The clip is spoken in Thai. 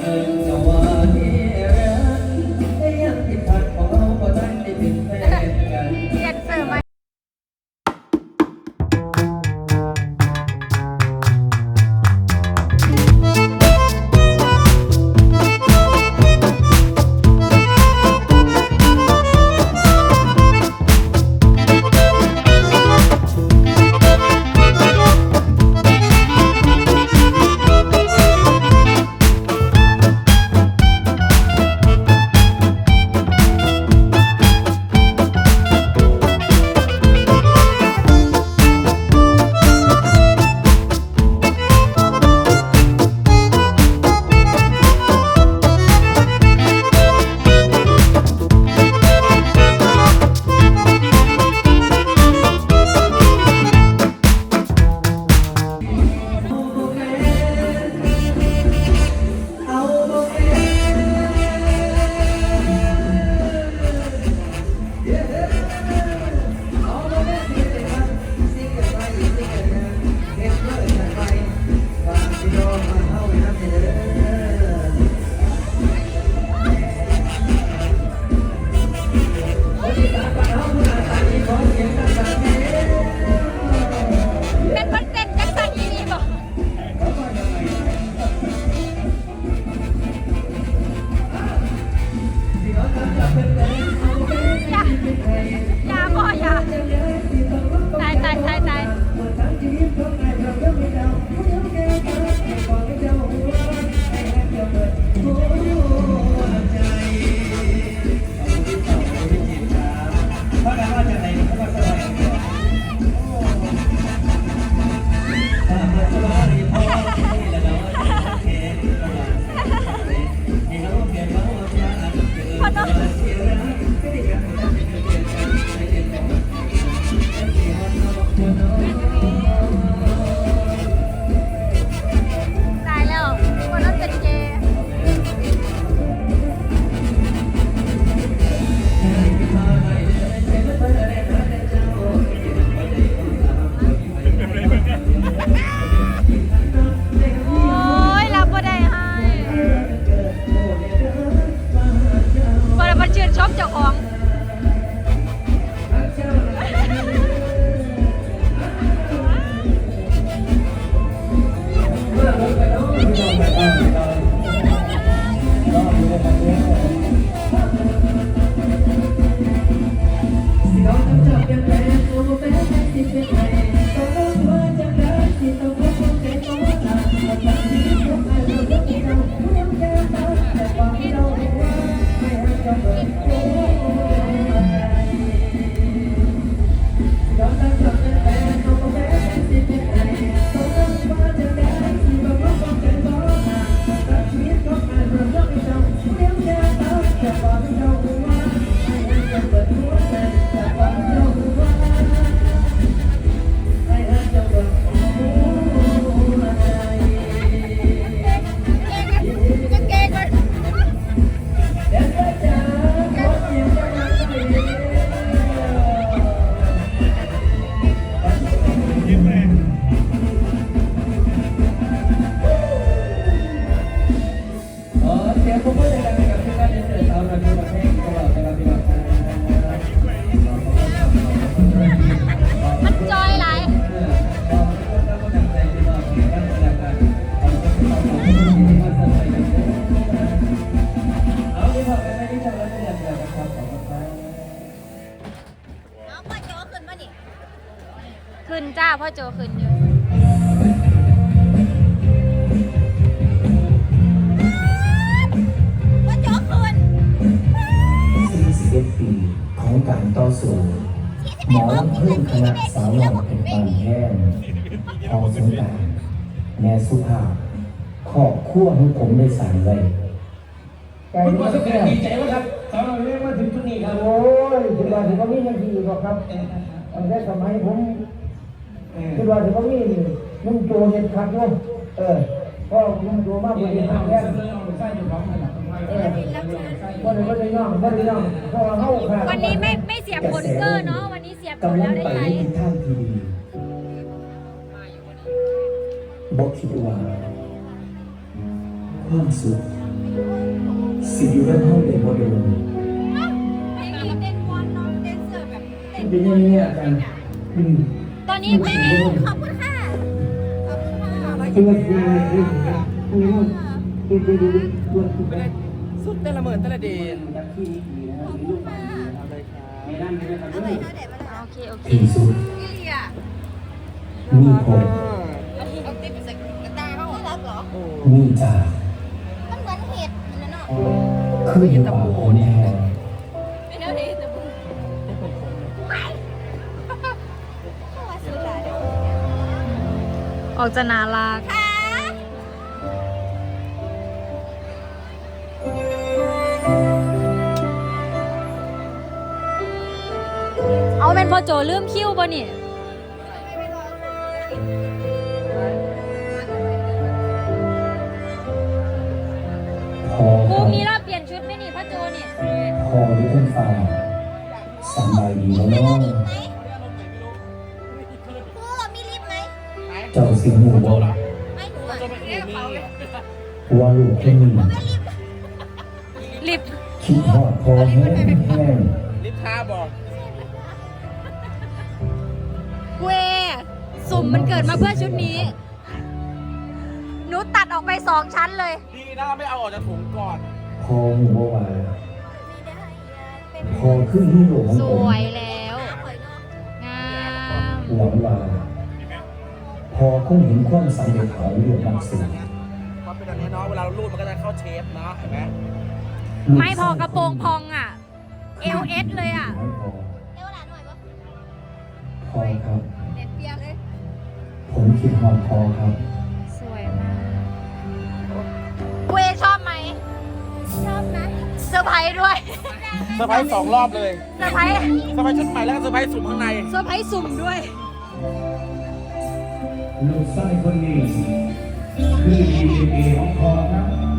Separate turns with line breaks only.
เอิญจะว่า พ่อ
โจขึ้น
อยู่พ่อ
โจขึ้น
41ปีของการต่อสู้หมอเพิ่มคณะสาวหล่อเป็นบางแห้งพอสงกรารแม่สุภาพขอบขั้วให้ผมได้สั่งไว้ใจ
คุณพ่อ
มาก
สุข
แค่
ดีใจว่าครับสาวเราเรียกมาถึงจุดนี้ครับ
โอ้ยคิดว่าถึงก็มียังดีหรอกครับตั้งแต่สมัยผม คิดว่าถึงก็มีนุ่มโจเห็นคักอยู่เออก็นุ่มโจมากกว่า
เดี๋ยว
เห็น
เรา
คัก
เริ่
แค่
มเอาไปใส่อยู่ของขนาดของไทย
เออก็เลยก็เลยย่องก็เลยย่องเพราะว่าเขาขาด
วันนี้ไม่ไม่เสียบผลเกอร์เนาะวันนี้เสียบผล
กำลั
แล้
ง
วได้
ไป
ใช้
ในทิศทางที่ดีบอกคิดว่าความสุขสิอยู่ด้านห้องเด็กโมเดล
เพลงนี้เต้นวอนน้องเต้นเสือแบบเต้น
เป็นยังไงอาจารย์อืม
ตอนนี้แม่ขอบคุณค่ะขอบคุณค่ะ
เป็นยังไงอืมอืมอืมดูดูดูดูดู
สุดเตละเมินเตละเดน
นักที่ดีนะครับมีลูกมาทำเลยครับมีด้านนี้นะครับด้ว
โอเคโอเค
ที่สุด
พี่เลีย
มีผม
เอาติ๊บไปใส่กระตาเขารักเหรอ
มีจ่า
มันเหมือนเห็ดนั่นเนาะ
คืออยู่ป่าโคน
ออกจะน่ารักเอาเป็นพอโจลืมคิ้วป่ะนี่
พอ
พ
ค
รุ่
รั
ง
บ
นี้เราเปลี่ยนชุดไหมนี่พ่อโจนี่
พออยู่ต้นฟ้าสำบายดีแล้วเนาะ สิงหูบ่
ไม่หนูอะเรียกเขาเลย
ว่าลูกแค่นี้
ลิฟต์
คิดฮอดพอแห้งแห้ง
ลิฟต์ท้าบอก
เวสุ่มมันเกิดมาเพื่อชุดนี้ หนูตัดออกไปสองชั้นเลย
ดีนะไม่เอาออกจากถุงก่อน
พอหูบ่ว่าพอขึ้นฮีโร่ของ
ส
ผม
วยแล้ว งาม
หวังว่า พอคงเห็นความสำเร็จของเรื่องนักสืบ
เพราะเป็นแบบนี้เนาะ เวลาเราลูดมันก็จะเข้าเชฟเนาะเห็นไหม
ไม่พอกระโปรงพองอะ เอลเอสเลยอะ
ไม่พอ
เอวหลานหน่อยปะ
พอครับ
เน็ตเปียกเลย
ผมคิดฮอดพอครับ
สวยมากเวชอบไหม ชอบนะเซอร์ไพรส์ด้วย
เซอร์ไพรส์สองรอบเลย
เซอร์ไพรส์
เซอร์ไพรส์ชุดใหม่แล้วก็เซอร์ไพรส์สุ่มข้างใน
เซอร์ไพรส์สุ่มด้วย
ลูกชายคนนี้ คือดีเอของคอครับ